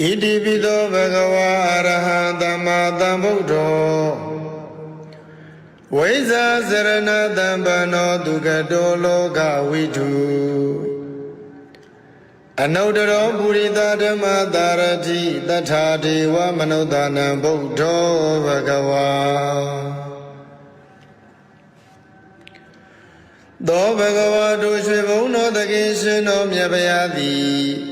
ဣတိပိသောဘဂဝါအရဟံသမ္မာသမ္ဗုဒ္ဓောဝိဇာစရဏတံပနောဒုက္ကတောလောကဝိတုအနုတ္တရောပုရိသဓမ္မတာရတိတထာဒေဝမနုဿာနံဗုဒ္ဓောဘဂဝါသောဘဂဝါတို့ရွှေဘုံတော်တခင်ရှင်တော်မြတ်ဗျာသည်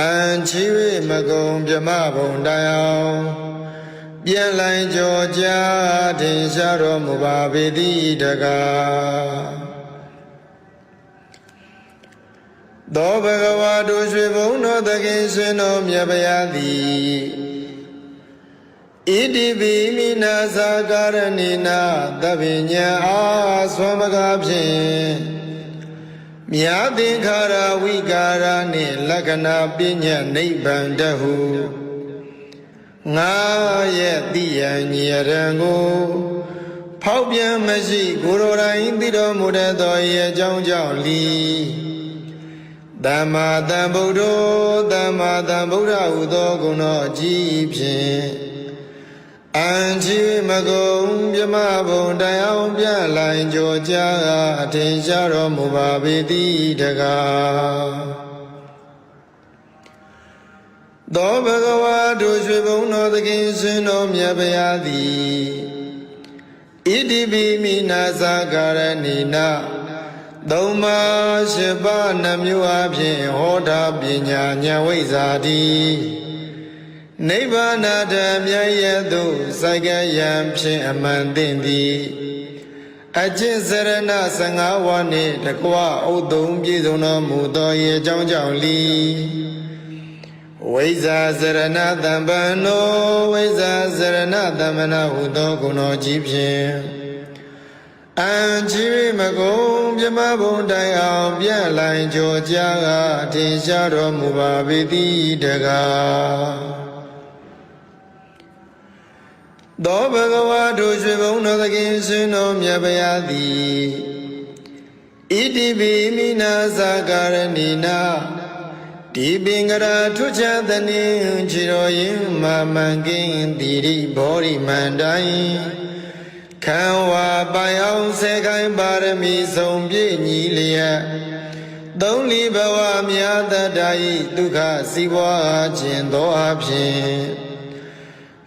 အန်ချီ၍မကုံပြမဘုံတိုင်အောင်ပြန်လိုင်းကြောကြထင်ရှားတော်မူပါပေသည်တကားသောဘဂဝါတို့ရွှေဘုံတော်သခင်ရှင်တော်မြတ်ဗျာသည်ဣတိပိမိနာသာကာရဏိနာသဗ္ဗညံအာဆွမ်းမကားဖြင့် မြာသင်္ခါရဝိကာရနှင့်လက္ခဏာပညာနိဗ္ဗာန်တဟုငါရဲ့တိယံညရံကိုဖောက်ပြန်မရှိကိုယ်တော်တိုင်သိတော်မူတတ်သောဤအကြောင်းကြောင့်လီသမ္မာသမ္ဗုဒ္ဓောသမ္မာသမ္ဗုဒ္ဓဟုသောဂုဏတော်အကြီးဖြင့် အန်ချီမကုံမြမဘုံတိုင်အောင်ပြလိုင်ကြောကြအထင်ရှားတော်မူပါပေသည်တကားသောဘဂဝါတို့ရွှေဘုံတော်သခင်ရှင်တော်မြတ်ဗျာသည်ဣတိပိမိနာသာကာရဏိနာသုံးပါးရှိပါးနှမျိုးအဖြစ်ဟောတာပညာဉာဏ်ဝိဇ္ဇာတိ နိဗ္ဗာန်ဓမ္မရသို့စိုက်ကယံဖြင့်အမှန်သိသည်အကျင့်စရဏ15ဝါနှင့်တကွဥသုံးပြည့်စုံတော်မူသော၏အကြောင်းကြောင့်လီဝိဇာစရဏတံပံနောဝိဇာစရဏတမ္မနာဟုသောဂုဏ်တော်ကြီးဖြင့်အန်ချီမကုံမြမဘုံတိုင်အောင်ပြန့်လိုင်ကြောကြားကအထင်ရှားတော်မူပါပေသည်တကား သောဘဂဝါတို့ရွှေဘုံတော်သခင်ရှင်တော်မြတ်ဗျာသည်ဣတိပိမိနာသာကာရဏိနာဒီပင်ကရာထွချသနေခြေတော်ရင်မာမန်ကင်းတိရိဘောရိမန္တိုင်ခံဝါပိုင်အောင်ဆဲခိုင်းပါရမီဆုံးပြည့်ညီလျက်သုံးလီဘဝမြာတတ္တဤဒုက္ခစီးပွားခြင်းသောအဖြစ်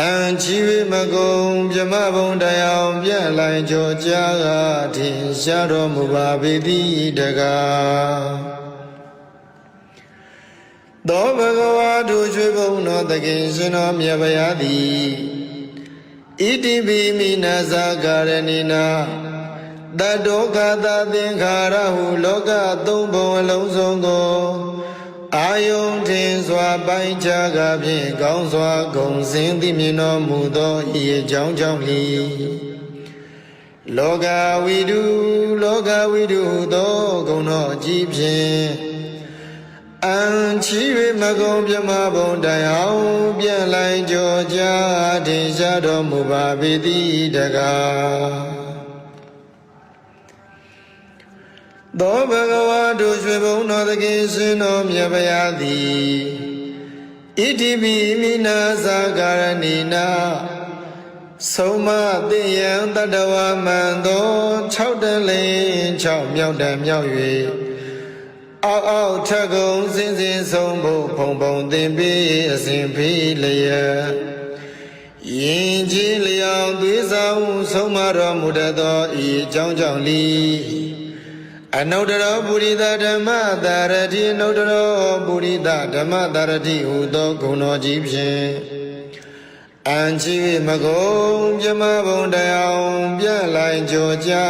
အန်ချီဝိမကုံမြမဘုံတရားပြန့်လိုင်ကြောကြားကထင်ရှားတော်မူပါပေသည်တကားသောဘဂဝါတို့ရွှေဘုံတော်သခင်ရှင်တော်မြတ်ဗျာသည်ဣတိပိမိနာဇာကာရဏိနာတတောကတာသင်္ခါရဟုလောကသုံးဘုံအလုံးစုံကို အာယုန်ထင်စွာပိုင်းခြားကဖြင့်ကောင်းစွာဂုံစင်သိမြင်တော်မူသောဤအကြောင်းကြောင့်လီလောကဝိတုလောကဝိတုသောဂုဏတော်အကြီးဖြင့်အန်ချီ၍မကုံပြမဘုံတိုင်အောင်ပြန့်လိုက်ကြောကြားထင်ရှားတော်မူပါပေသည်တကား သောဘဂဝါတို့ရွှေဘုံတော်သခင်ရှင်တော်မြတ်ဗျာသည်ဣတိပိမိနာသာကာရဏိနာဆုံးမသိယံတတဝမံသော6တလင်း6မြောက်တံမြောက်၍အောက်အောက်ထက်ကုံစင်စင်ဆုံးဖို့ဖုံဖုံသင်ပြီးအစဉ်ဖိလျက်ယင်ကြီးလျောင်သွေးဆောင်ဆုံးမတော်မူတတ်သောဤအကြောင်းကြောင့်လီ အနုတ္တရောပုရိသဓမ္မတာရတိအနုတ္တရောပုရိသဓမ္မတာရတိဟူသောဂုဏတော်ကြီးဖြင့်အံချီမကုံပြမဘုံတရားပြလိုက်ကြောကြာ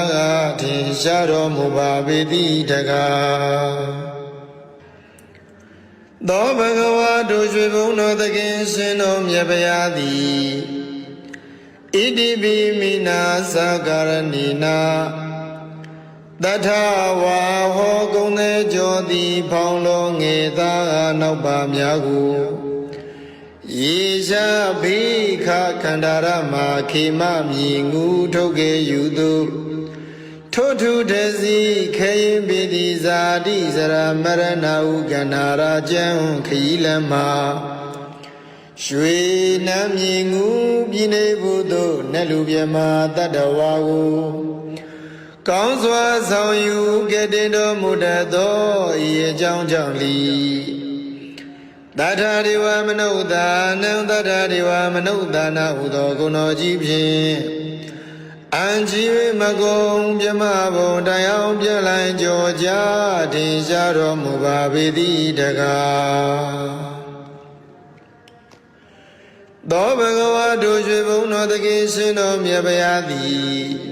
ထင်ရှားတော်မူပါပေတိတကားသောဘဂဝါတို့ရွှေဘုံတော်သခင်ရှင်တော်မြတ်ဗျာသည်ဣတိပိမိနာသကာရဏီနာ တထဝါဟောကုံသေးကြောသည်ဖောင်းလုံးငေသာနောက်ပါများကိုယေရှာဘိခခန္ဓာရမခေမမြည်ငူထုတ်ကေယူသူထို့ထုတစီခေရင်ပိတိဇာတိစရမရဏဟုကန္နာရာကျံခရီးလမ်းမှာရွှေနမ်းမြည်ငူပြည်နေဘူးသို့နတ်လူမြမတတ္တဝါကို ကောင်းစွာဆောင်ယူကဲ့တင်တော်မူတတ်သောဤအကြောင်းကြောင့်လီတထာဒေဝမနုဿာနံတထာဒေဝမနုဿာနာဟုသောဂုဏတော်ကြီးဖြင့်အံကြီးမကုံမြမဘုံတရားပြလိုက်ကြောကြတင်ရှားတော်မူပါပေသည်တကားသောဘဂဝါတို့ရွှေဘုံတော်တခင်ရှင်တော်မြတ်ဗျာသည်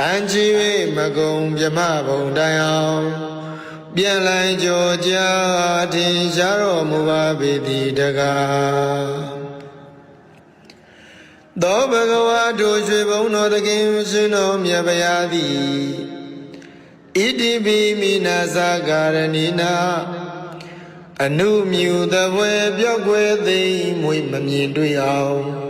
အံချီ၍မကုံမြမဘုံတိုင်အောင်ပြန်လိုက်ကြောကြာထင်ရှားတော်မူပါပေသည်တကားသောဘဂဝါတို့ရွှေဘုံတော်တခင်ရှင်တော်မြတ်ဗျာသည်ဣတိပိမိနာဇာကာရဏိနာအနုမြူသဘွယ်ပြောက်ွယ်သိမ့်မွေမမြင်တွေ့အောင်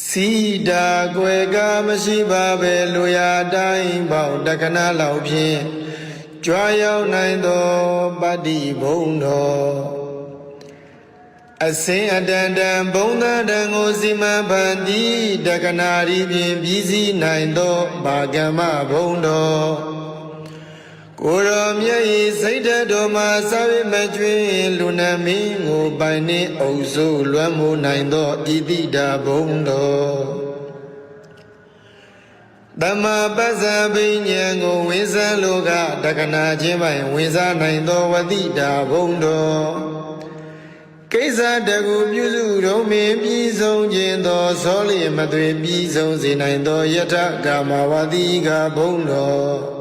စီတာကွယ်ကမရှိပါပဲလူရတိုင်းပေါတက္ကနာလောက်ဖြင့်ကြွားရောက်နိုင်သောပတ္တိဘုံတော်အစင်အတန်တန်ဘုံသတ္တံကိုစီမံဖန်တီးတက္ကနာရီဖြင့်ပြီးစီးနိုင်သောဘာကမ္မဘုံတော် ကိုယ်တော်မြတ်၏စိတ်ဓာတ်တော်မှာစာဝိမကျွင်းလူနမင်းကိုပိုင်နှင့်အုပ်စုလွမ်းမိုးနိုင်သောဣတိတာဘုံတော်တမပဇ္ဇဘိညာဉ်ကိုဝိဇံလောကတက္ကနာချင်းပိုင်ဝိဇာနိုင်သောဝတိတာဘုံတော်ကိစ္စတကူပြုစုတော်မင်းပြီးဆုံးခြင်းသောသောလျမသွေပြီးဆုံးစေနိုင်သောယထကာမဝတိကဘုံတော်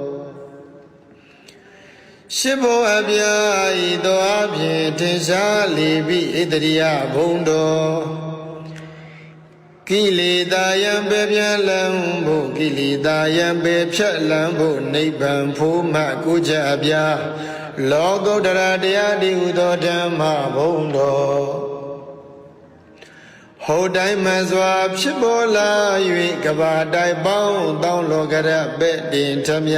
ရှိဘောအပြာဤသောအဖြင့်ထင်ရှားလေပြီဣတရိယဘုံတော်ကိလေသာယံပေပြန်လံဖို့ကိလေသာယံပေဖြတ်လံဖို့နိဗ္ဗာန်ဖို့မှကိုကြအပြာလောကုတ္တရာတရားဒီဟုသောဓမ္မဘုံတော်ဟောတိုင်းမှန်စွာဖြစ်ပေါ်လာ၍ကဘာတိုင်ပေါင်းတောင်းလောကရပဲ့တင်ထမြ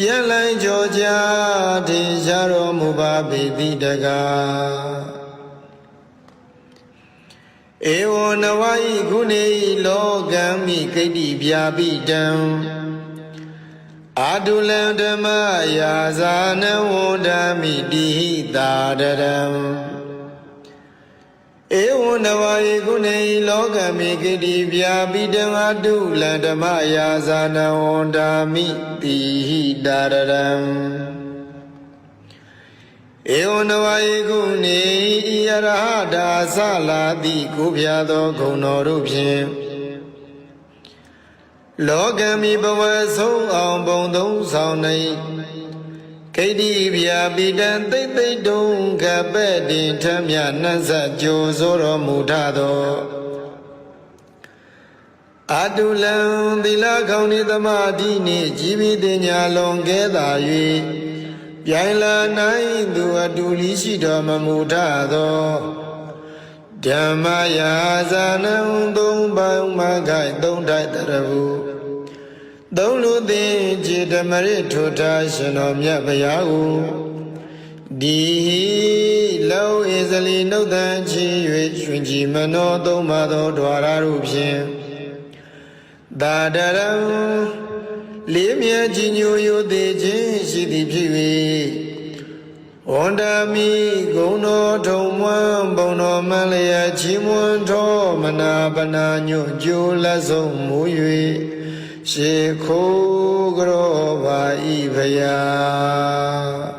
ပြန်လိုင်းကြောကြထင်ရှားတော်မူပါပေတိတကားဧဝနဝဤခုနေဤလောကံမိကိတ္တိပြာပိတံအာတုလံဓမ္မယာဇာနဝန္ဒမိတိဟိတာတရံဧဝံ နဝယေကုနေဤလောကမိကိတိပြာပိတံအာတုလံဓမ္မယာဇာနဝန္ဒမိတိဟိတာရံဧဝံနဝယေကုနေဤယရဟတာသလာတိကိုပြသောဂုဏ်တော်တို့ဖြင့်လောကမီဘဝဆုံးအောင်ဘုံသုံးဆောင်နေ ခိတိဗျာပိတံသိမ့်သိမ့်တုံကပဲ့တင်ထမြနှက်ဆက်ကြိုဆိုတော်မူထသောအတုလံသီလကောင်းဤသမာဓိနှင့်ជីវិတညာလွန်ကဲသာ၍ပြိုင်လာနိုင်သူအတူလီရှိတော်မမူထသောဓမ္မယာဇာနံသုံးပေါင်းမခိုင်သုံးထိုက်တရဘူး သုံးလူသိจิตမရထုထားရှင်တော်မြတ်ဗျာကိုဒီလောဣဇလီနှုတ်တန်ချီ၍ရှင်ကြည်မနောသုံးပါသောဓဝရတို့ဖြင့်သာဒရံလေးမြတ်ကြီးညိုယိုသေးခြင်းရှိသည်ဖြစ်၍ဝန္ဒမီဂုံတော်ထုံမွန်းဘုံတော်မလျက်ချီးမွမ်းတော်မနာပနာညွတ်ကြိုးလက်ဆုံးမူ၍ ရှေခိုးကြောပါဤဖယာ